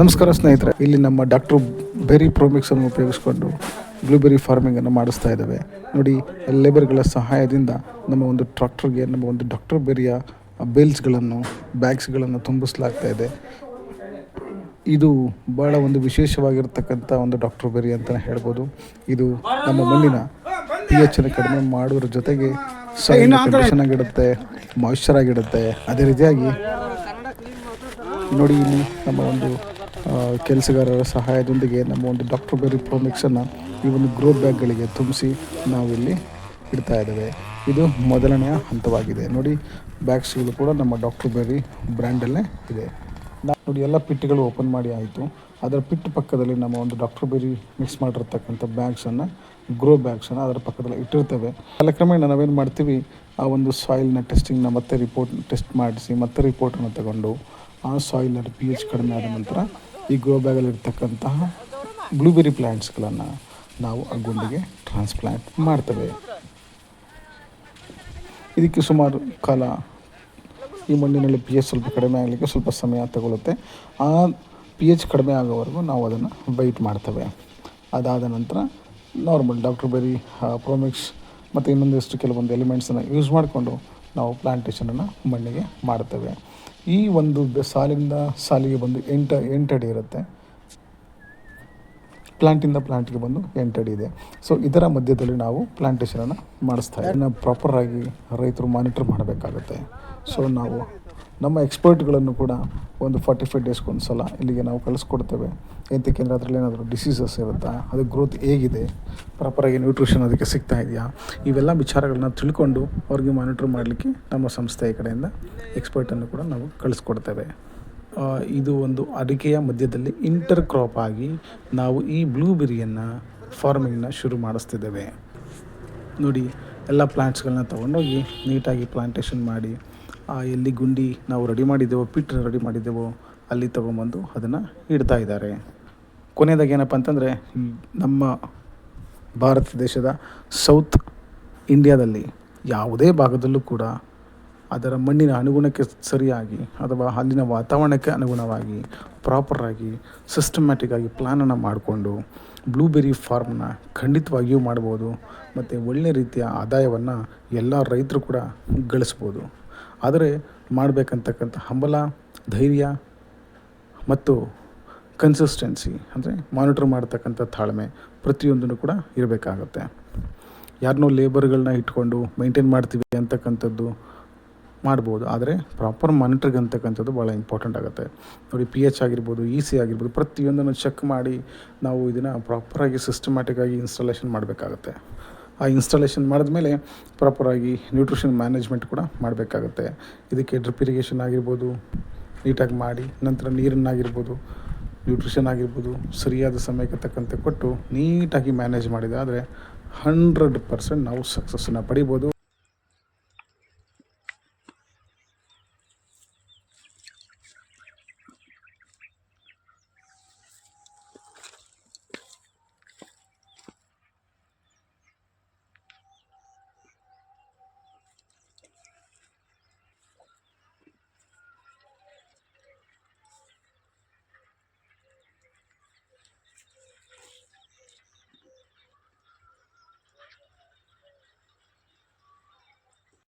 ನಮಸ್ಕಾರ ಸ್ನೇಹಿತರೆ ಇಲ್ಲಿ ನಮ್ಮ ಡಾಕ್ಟರ್ ಬೆರಿ ಪ್ರೊಮಿಕ್ಸ್ ಅನ್ನು ಉಪಯೋಗಿಸಿಕೊಂಡು ಬ್ಲೂಬೆರಿ ಫಾರ್ಮಿಂಗ್ ಅನ್ನು ಮಾಡಿಸ್ತಾ ಇದ್ದಾವೆ. ನೋಡಿ ಲೇಬರ್ಗಳ ಸಹಾಯದಿಂದ ನಮ್ಮ ಒಂದು ಟ್ರಾಕ್ಟರ್ಗೆ ನಮ್ಮ ಒಂದು ಡಾಕ್ಟರ್ ಬೆರಿಯ ಬೇಲ್ಸ್ಗಳನ್ನು ಬ್ಯಾಗ್ಸ್ಗಳನ್ನು ತುಂಬಿಸಲಾಗ್ತಾ ಇದೆ. ಇದು ಭಾಳ ಒಂದು ವಿಶೇಷವಾಗಿರ್ತಕ್ಕಂಥ ಒಂದು ಡಾಕ್ಟರ್ ಬೆರಿ ಅಂತ ಹೇಳ್ಬೋದು. ಇದು ನಮ್ಮ ಮಣ್ಣಿನ ಪಿ ಎಚ್ ಅನ್ನು ಕಡಿಮೆ ಮಾಡೋದ್ರ ಜೊತೆಗೆ ಸಾಯಿಲ್ ಕಂಡೀಷನ್ ಆಗಿಡುತ್ತೆ ಮಾಯಿಶ್ಚರ್ ಆಗಿಡುತ್ತೆ ಅದೇ ರೀತಿಯಾಗಿ ನೋಡಿ ಇಲ್ಲಿ ನಮ್ಮ ಒಂದು ಕೆಲಸಗಾರರ ಸಹಾಯದೊಂದಿಗೆ ನಮ್ಮ ಒಂದು ಡಾಕ್ಟರ್ ಬೆರಿ ಪ್ರೋಮಿಕ್ಸನ್ನು ಈ ಒಂದು ಗ್ರೋ ಬ್ಯಾಗ್ಗಳಿಗೆ ತುಂಬಿಸಿ ನಾವಿಲ್ಲಿ ಇಡ್ತಾ ಇದ್ದೇವೆ. ಇದು ಮೊದಲನೆಯ ಹಂತವಾಗಿದೆ. ನೋಡಿ ಬ್ಯಾಗ್ಸ್ಗಳು ಕೂಡ ನಮ್ಮ ಡಾಕ್ಟರ್ ಬೆರಿ ಬ್ರ್ಯಾಂಡಲ್ಲೇ ಇದೆ. ನಾ ನೋಡಿ, ಎಲ್ಲ ಪಿಟ್ಟುಗಳು ಓಪನ್ ಮಾಡಿ ಆಯಿತು. ಅದರ ಪಿಟ್ ಪಕ್ಕದಲ್ಲಿ ನಮ್ಮ ಒಂದು ಡಾಕ್ಟರ್ ಬೆರಿ ಮಿಕ್ಸ್ ಮಾಡಿರ್ತಕ್ಕಂಥ ಬ್ಯಾಗ್ಸನ್ನು ಗ್ರೋ ಬ್ಯಾಗ್ಸನ್ನು ಅದರ ಪಕ್ಕದಲ್ಲಿ ಇಟ್ಟಿರ್ತೇವೆ. ಕಾಲಕ್ರಮೇಣ ನಾವೇನು ಮಾಡ್ತೀವಿ, ಆ ಒಂದು ಸಾಯಿಲ್ನ ಟೆಸ್ಟಿಂಗ್ನ ಮತ್ತೆ ರಿಪೋರ್ಟ್ ಟೆಸ್ಟ್ ಮಾಡಿಸಿ ಮತ್ತೆ ರಿಪೋರ್ಟನ್ನು ತಗೊಂಡು, ಆ ಸಾಯಿಲ್ನ ಪಿ ಎಚ್ ಕಡಿಮೆ ಆದ ನಂತರ ಈ ಗ್ರೋ ಬ್ಯಾಗಲ್ಲಿರ್ತಕ್ಕಂತಹ ಬ್ಲೂಬೆರಿ ಪ್ಲ್ಯಾಂಟ್ಸ್ಗಳನ್ನು ನಾವು ಆ ಗುಂಡಿಗೆ ಟ್ರಾನ್ಸ್ಪ್ಲಾಂಟ್ ಮಾಡ್ತೇವೆ. ಇದಕ್ಕೆ ಸುಮಾರು ಕಾಲ ಈ ಮಣ್ಣಿನಲ್ಲಿ ಪಿ ಎಚ್ ಸ್ವಲ್ಪ ಕಡಿಮೆ ಆಗಲಿಕ್ಕೆ ಸ್ವಲ್ಪ ಸಮಯ ತಗೊಳ್ಳುತ್ತೆ ಆ ಪಿ ಎಚ್ ಕಡಿಮೆ ಆಗೋವರೆಗೂ ನಾವು ಅದನ್ನು ವೈಟ್ ಮಾಡ್ತೇವೆ. ಅದಾದ ನಂತರ ನಾರ್ಮಲ್ ಡಾಕ್ಟರ್ ಬೆರಿ ಪ್ರೊಮಿಕ್ಸ್ ಮತ್ತು ಇನ್ನೊಂದಿಷ್ಟು ಕೆಲವೊಂದು ಎಲಿಮೆಂಟ್ಸನ್ನು ಯೂಸ್ ಮಾಡಿಕೊಂಡು ನಾವು ಪ್ಲಾಂಟೇಷನನ್ನು ಮಣ್ಣಿಗೆ ಮಾಡ್ತೇವೆ. ಈ ಒಂದು ಸಾಲಿಂದ ಸಾಲಿಗೆ ಬಂದು ಎಂಟು, ಎಂಟಡಿ ಇರುತ್ತೆ. ಪ್ಲಾಂಟಿಂದ ಪ್ಲಾಂಟ್ಗೆ ಬಂದು ಎಂಟಡಿ ಇದೆ. ಸೊ ಇದರ ಮಧ್ಯದಲ್ಲಿ ನಾವು ಪ್ಲಾಂಟೇಷನನ್ನು ಮಾಡಿಸ್ತಾ ಇದನ್ನು ಪ್ರಾಪರಾಗಿ ರೈತರು ಮಾನಿಟರ್ ಮಾಡಬೇಕಾಗುತ್ತೆ. ಸೊ ನಾವು ನಮ್ಮ ಎಕ್ಸ್ಪರ್ಟ್ಗಳನ್ನು ಕೂಡ ಒಂದು ಫಾರ್ಟಿ ಫೈವ್ ಡೇಸ್ಗೆ ಒಂದು ಸಲ ಇಲ್ಲಿಗೆ ನಾವು ಕಳಿಸ್ಕೊಡ್ತೇವೆ. ಎಂತಕ್ಕೆಂದರೆ ಅದರಲ್ಲಿ ಏನಾದರೂ ಡಿಸೀಸಸ್ ಇರುತ್ತಾ? ಅದು ಗ್ರೋತ್ ಹೇಗಿದೆ? ಪ್ರಾಪರಾಗಿ ನ್ಯೂಟ್ರಿಷನ್ ಅದಕ್ಕೆ ಸಿಗ್ತಾ ಇದೆಯಾ? ಇವೆಲ್ಲ ವಿಚಾರಗಳನ್ನ ತಿಳ್ಕೊಂಡು ಅವ್ರಿಗೆ ಮಾನಿಟ್ರ್ ಮಾಡಲಿಕ್ಕೆ ನಮ್ಮ ಸಂಸ್ಥೆಯ ಕಡೆಯಿಂದ ಎಕ್ಸ್ಪರ್ಟನ್ನು ಕೂಡ ನಾವು ಕಳಿಸ್ಕೊಡ್ತೇವೆ. ಇದು ಒಂದು ಅಡಿಕೆಯ ಮಧ್ಯದಲ್ಲಿ ಇಂಟರ್ ಕ್ರಾಪ್ ಆಗಿ ನಾವು ಈ ಬ್ಲೂಬೆರಿಯನ್ನು ಫಾರ್ಮಿಂಗ್ನ ಶುರು ಮಾಡಿಸ್ತಿದ್ದೇವೆ. ನೋಡಿ, ಎಲ್ಲ ಪ್ಲ್ಯಾಂಟ್ಸ್ಗಳನ್ನ ತೊಗೊಂಡೋಗಿ ನೀಟಾಗಿ ಪ್ಲಾಂಟೇಷನ್ ಮಾಡಿ ಎಲ್ಲಿ ಗುಂಡಿ ನಾವು ರೆಡಿ ಮಾಡಿದ್ದೇವೋ ಪಿಟ್ ರೆಡಿ ಮಾಡಿದ್ದೆವೋ, ಅಲ್ಲಿ ತೊಗೊಂಬಂದು ಅದನ್ನು ಇಡ್ತಾ ಇದ್ದಾರೆ. ಕೊನೆಯದಾಗಿ ಏನಪ್ಪ ಅಂತಂದರೆ, ನಮ್ಮ ಭಾರತ ದೇಶದ ಸೌತ್ ಇಂಡಿಯಾದಲ್ಲಿ ಯಾವುದೇ ಭಾಗದಲ್ಲೂ ಕೂಡ ಅದರ ಮಣ್ಣಿನ ಅನುಗುಣಕ್ಕೆ ಸರಿಯಾಗಿ ಅಥವಾ ಅಲ್ಲಿನ ವಾತಾವರಣಕ್ಕೆ ಅನುಗುಣವಾಗಿ ಪ್ರಾಪರಾಗಿ ಸಿಸ್ಟಮ್ಯಾಟಿಕ್ಕಾಗಿ ಪ್ಲ್ಯಾನನ್ನು ಮಾಡಿಕೊಂಡು ಬ್ಲೂಬೆರಿ ಫಾರ್ಮ್ನ ಖಂಡಿತವಾಗಿಯೂ ಮಾಡ್ಬೋದು. ಮತ್ತು ಒಳ್ಳೆಯ ರೀತಿಯ ಆದಾಯವನ್ನು ಎಲ್ಲ ರೈತರು ಕೂಡ ಗಳಿಸ್ಬೋದು. ಆದರೆ ಮಾಡಬೇಕಂತಕ್ಕಂಥ ಹಂಬಲ, ಧೈರ್ಯ ಮತ್ತು ಕನ್ಸಿಸ್ಟೆನ್ಸಿ ಅಂದರೆ ಮಾನಿಟರ್ ಮಾಡ್ತಕ್ಕಂಥ ತಾಳ್ಮೆ ಪ್ರತಿಯೊಂದನ್ನು ಕೂಡ ಇರಬೇಕಾಗತ್ತೆ. ಯಾರನ್ನೋ ಲೇಬರ್ಗಳನ್ನ ಇಟ್ಕೊಂಡು ಮೈಂಟೈನ್ ಮಾಡ್ತೀವಿ ಅಂತಕ್ಕಂಥದ್ದು ಮಾಡ್ಬೋದು. ಆದರೆ ಪ್ರಾಪರ್ ಮಾನಿಟ್ರಿಗೆ ಅಂತಕ್ಕಂಥದ್ದು ಭಾಳ ಇಂಪಾರ್ಟೆಂಟ್ ಆಗುತ್ತೆ. ನೋಡಿ ಪಿ ಎಚ್ ಆಗಿರ್ಬೋದು ಇ ಸಿ ಆಗಿರ್ಬೋದು, ಪ್ರತಿಯೊಂದನ್ನು ಚೆಕ್ ಮಾಡಿ ನಾವು ಇದನ್ನು ಪ್ರಾಪರಾಗಿ ಸಿಸ್ಟಮ್ಯಾಟಿಕ್ಕಾಗಿ ಇನ್ಸ್ಟಾಲೇಷನ್ ಮಾಡಬೇಕಾಗತ್ತೆ. ಆ ಇನ್ಸ್ಟಾಲೇಷನ್ ಮಾಡಿದ್ಮೇಲೆ ಪ್ರಾಪರಾಗಿ ನ್ಯೂಟ್ರಿಷನ್ ಮ್ಯಾನೇಜ್ಮೆಂಟ್ ಕೂಡ ಮಾಡಬೇಕಾಗುತ್ತೆ. ಇದಕ್ಕೆ ಡ್ರಿಪ್ ಇರಿಗೇಷನ್ ಆಗಿರ್ಬೋದು, ನೀಟಾಗಿ ಮಾಡಿ, ನಂತರ ನೀರನ್ನಾಗಿರ್ಬೋದು ನ್ಯೂಟ್ರಿಷನ್ ಆಗಿರ್ಬೋದು, ಸರಿಯಾದ ಸಮಯಕ್ಕೆ ತಕ್ಕಂತೆ ಕೊಟ್ಟು ನೀಟಾಗಿ ಮ್ಯಾನೇಜ್ ಮಾಡಿದೆ ಆದರೆ ಹಂಡ್ರೆಡ್ ಪರ್ಸೆಂಟ್ ನಾವು ಸಕ್ಸಸ್ಸನ್ನು ಪಡಿಬೋದು.